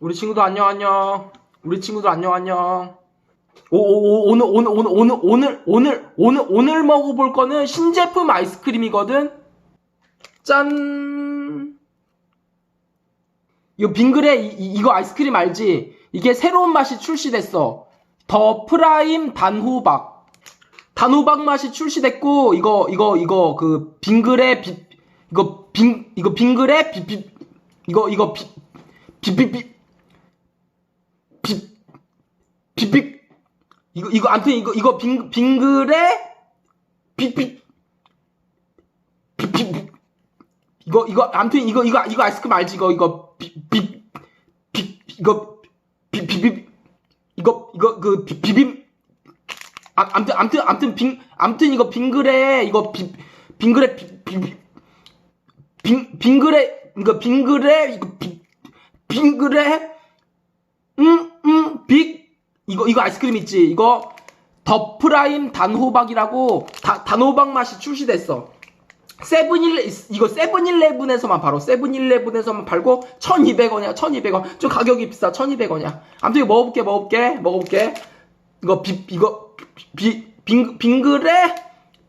우리 친구들 안녕 안녕. 우리 친구들 안녕 안녕. 오, 오, 오, 오늘 오늘 오늘 오늘 오늘 오늘 오늘 먹어볼 거는 신제품 아이스크림이거든. 짠. 이거 빙그레 이, 이거 아이스크림 알지? 이게 새로운 맛이 출시됐어. 더 프라임 단호박. 단호박 맛이 출시됐고 이거 이거 이거 그 빙그레 비 이거 빙 이거 빙그레 비비 이거 이거 비비비 비비 이거 이거 아무튼 이거 이거 빙 빙그레 비비 비비 이거 이거 아무튼 이거 이거 이거 아이스크림 알지? 이거 이거 비 이거 비비비 이거 이거 그 비- 비빔 아, 암튼 암튼 암튼 빙 암튼 이거 빙그레 이거 비 빙그레 비, 비, 빙 빙그레 이거 빙그레 이거 비, 빙그레 음음빅 이거 이거 아이스크림 있지? 이거 더 프라임 단호박이라고 다, 단호박 맛이 출시됐어. 세븐일레 이거 세븐일레븐에서만 바로 세븐일레븐에서만 팔고 1200원이야 1200원. 좀 가격이 비싸 1200원이야. 아무튼 이거 먹어볼게 먹어볼게 먹어볼게. 이거 비 이거 비 빙, 빙그레?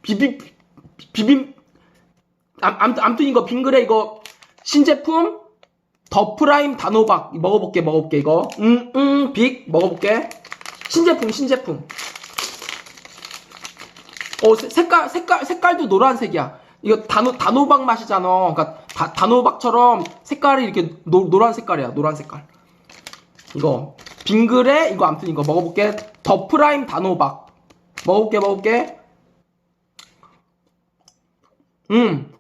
비비 비빔 암, 암튼 이거 빙그레 이거 신제품? 더 프라임 단호박. 먹어볼게 먹어볼게 이거. 음음 빅. 먹어볼게 신제품 신제품. 어 세- 색깔 색깔 색깔도 노란색이야. 이거 단호 단호박 맛이잖아. 다, 단호박처럼 색깔이 이렇게 노, 노란 색깔이야 노란 색깔. 이거 빙그레? 이거 아무튼 이거 먹어볼게. 더 프라임 단호박. 먹어볼게 먹어볼게. 음.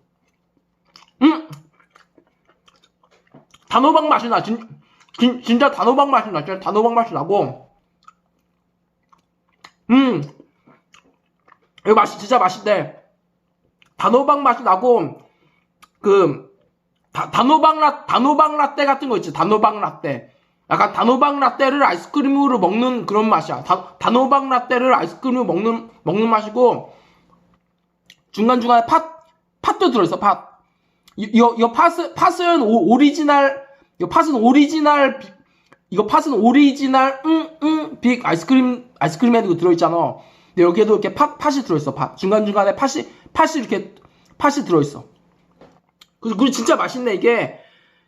음. 단호박 맛이 나. 진, 진, 진짜 단호박 맛이 나. 진짜 단호박 맛이 나고. 음. 이거 맛이 진짜 맛있대. 단호박 맛이 나고, 그, 다, 단호박 라, 단호박 라떼 같은 거 있지. 단호박 라떼. 약간 단호박 라떼를 아이스크림으로 먹는 그런 맛이야. 다, 단호박 라떼를 아이스크림으로 먹는, 먹는 맛이고, 중간중간에 팥, 팥도 들어있어, 팥. 이- 이거 팥은 오, 오리지널 이거 팥은 오리지널 비- 이거 팥은 오리지널 응응빅 아이스크림 아이스크림에도 들어있잖아. 근데 여기에도 이렇게 팥 팥이 들어있어. 팥 중간 중간에 팥이 팥이 이렇게 팥이 들어있어. 그리고 진짜 맛있네 이게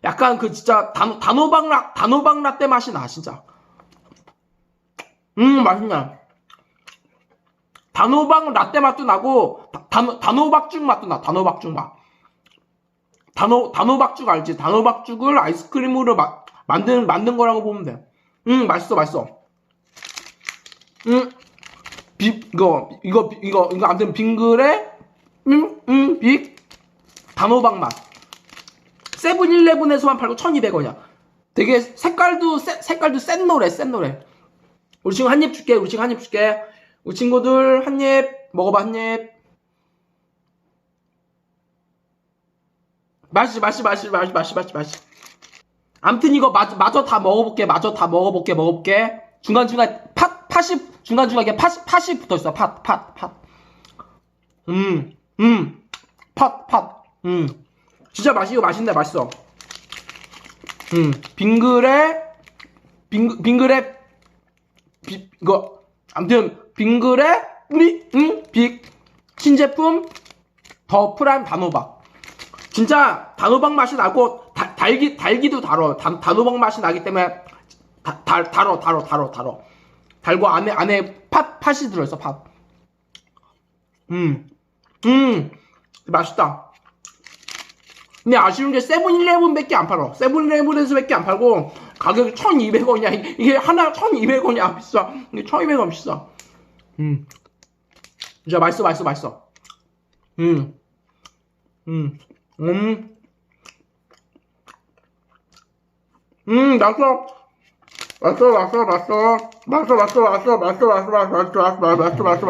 약간 그 진짜 단 단호박 라 단호박 라떼 맛이 나 진짜. 음 맛있냐. 단호박 라떼 맛도 나고 다- 단 단호박죽 맛도 나 단호박죽 맛. 단호 단호박죽 알지? 단호박죽을 아이스크림으로 마, 만든 만든 거라고 보면 돼. 음 맛있어 맛있어. 음 비, 이거 이거 이거 이거 아무튼 빙그레 음음빅 단호박 맛. 세븐일레븐에서만 팔고 1,200원이야. 되게 색깔도 세, 색깔도 센 노래 센 노래. 우리 친구 한 입 줄게. 우리 친구 한 입 줄게. 우리 친구들 한 입 먹어봐 한 입. 맛있지 맛있지 맛있지 맛있지 맛있지 맛있지 맛있지 암튼 이거 마저, 마저 다 먹어볼게 마저 다 먹어볼게 먹어볼게. 중간중간 팥 팥이 중간중간에 팥, 팥이 붙어있어. 팥 팥 팥 음 음 팥 팥 음. 진짜 맛있고 맛있네 맛있어. 음 빙그레 빙, 빙그레 비, 이거 암튼 빙그레 음빅 신제품 더 프라임 단호박. 진짜 단호박 맛이 나고 다- 달기 달기도 달어 단, 단호박 맛이 나기 때문에 다, 달 달어 달어 달어 달어 달고 안에 안에 팥 팥이 들어있어 팥. 음, 음 맛있다. 근데 아쉬운 게 세븐일레븐밖에 안 팔어. 세븐일레븐에서밖에 안 팔고 가격이 1,200원이야. 이게 하나 1,200원이야 비싸. 이게 1,200원 비싸. 음, 진짜 맛있어 맛있어 맛있어. 음, 음. 음. 음, 맛있어. 맛있어, 맛있어, 맛있어. 맛있어, 맛있어, 맛있어, 맛있어, 맛있어, 맛있어, 맛있어, 맛있어, 맛있어, 맛있어.